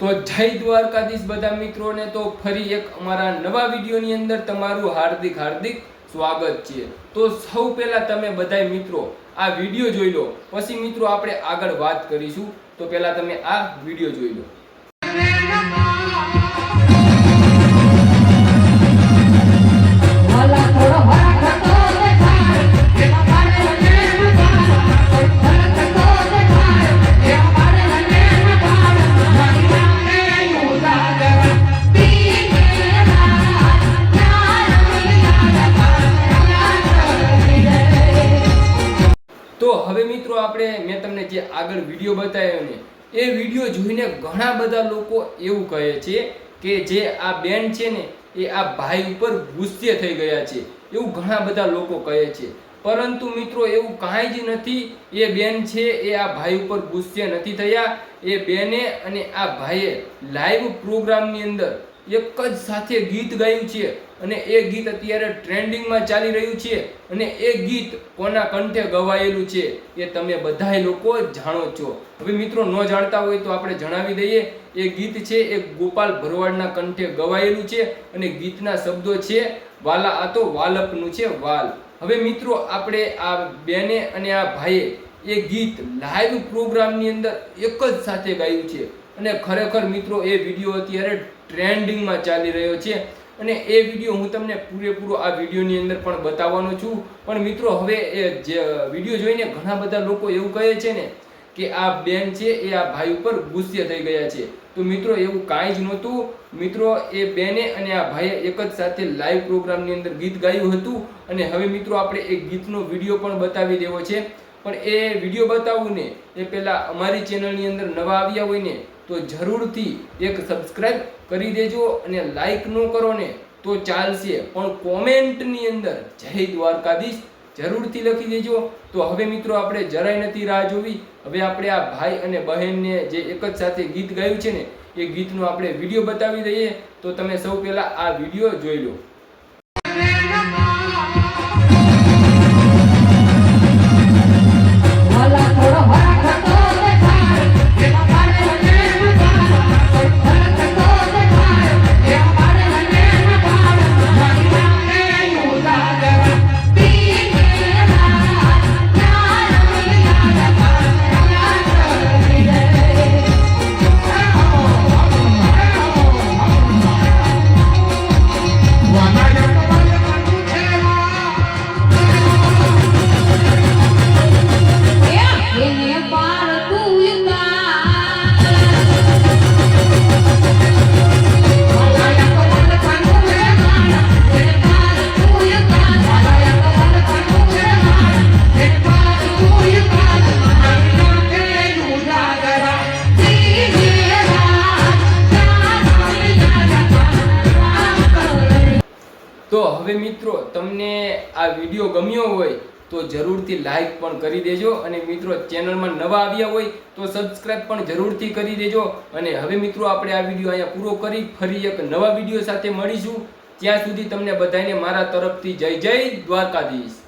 તો જય દ્વારકાધીશ બધા મિત્રોને તો ફરી એક અમારા નવા વિડીયોની અંદર તમારું હાર્દિક હાર્દિક સ્વાગત છે. તો સૌ પહેલા તમે બધા મિત્રો આ વીડિયો જોઈ લો. પછી મિત્રો આપણે આગળ વાત કરીશું. તો પહેલાં તમે આ વીડિયો જોઈ લો. હવે મિત્રો આપણે, મેં તમને જે આગળ વીડિયો બતાવ્યો ને, એ વીડિયો જોઈને ઘણા બધા લોકો એવું કહે છે કે જે આ બેન છે ને, એ આ ભાઈ ઉપર ગુસ્સે થઈ ગયા છે. એવું ઘણા બધા લોકો કહે છે. પરંતુ મિત્રો એવું કાંઈ જ નથી, એ બેન છે, એ આ ભાઈ ઉપર ગુસ્સે નથી થયા. એ બેને અને આ ભાઈએ લાઈવ પ્રોગ્રામની અંદર એક જ સાથે ગીત ગાયું છે અને એ ગીત અત્યારે ટ્રેન્ડિંગમાં ચાલી રહ્યું છે અને એ ગીત કોના કંઠે ગવાયેલું છે એ તમે બધાય લોકો જાણો છો. હવે મિત્રો ન જાણતા હોય તો આપણે જણાવી દઈએ, એ ગીત છે, એ ગોપાલ ભરવાડના કંઠે ગવાયેલું છે અને ગીતના શબ્દો છે, વાલા આ તો વાલપનું છે, વાલ. હવે મિત્રો આપણે આ બેને અને આ ભાઈએ એ ગીત લાઈવ પ્રોગ્રામની અંદર એક જ સાથે ગાયું છે. અને ખરેખર મિત્રો, એ વીડિયો અત્યારે ટ્રેન્ડિંગમાં ચાલી રહ્યો છે. અને એ વીડિયો હું તમને પૂરેપૂરો આ વિડીયોની અંદર પણ બતાવવાનો છું. પણ મિત્રો, હવે એ જે વીડિયો જોઈને ઘણા બધા લોકો એવું કહે છે ને કે આ બેન છે, એ આ ભાઈ ઉપર ગુસ્સે થઈ ગયા છે. તો મિત્રો, એવું કાંઈ જ નહોતું. મિત્રો, એ બેને અને આ ભાઈએ એક જ સાથે લાઈવ પ્રોગ્રામની અંદર ગીત ગાયું હતું. અને હવે મિત્રો, આપણે એ ગીતનો વીડિયો પણ બતાવી દેવો છે. પણ એ વીડિયો બતાવું ને, એ પહેલાં અમારી ચેનલની અંદર નવા આવ્યા હોય ને, તો જરૂરથી એક સબસ્ક્રાઈબ કરી દેજો અને લાઈક ન કરો ને, તો ચાલશે. પણ કોમેન્ટની અંદર જય દ્વારકાધીશ જરૂરથી લખી દેજો. તો હવે મિત્રો આપણે જરાય નથી રાહ જોવી. હવે આપણે આ ભાઈ અને બહેનને જે એક જ સાથે ગીત ગાયું છે ને, એ ગીતનો આપણે વીડિયો બતાવી દઈએ. તો તમે સૌ પહેલાં આ વીડિયો જોઈ લો. તો હવે મિત્રો, તમને આ વીડિયો ગમ્યો હોય તો જરૂરથી લાઈક પણ કરી દેજો અને મિત્રો, ચેનલમાં નવા આવ્યા હોય તો સબસ્ક્રાઇબ પણ જરૂરથી કરી દેજો અને હવે મિત્રો, આપણે આ વીડિયો અહીંયા પૂરો કરી ફરી એક નવા વીડિયો સાથે મળીશું. ત્યાં સુધી તમને બધાને મારા તરફથી જય જય દ્વારકાધીશ.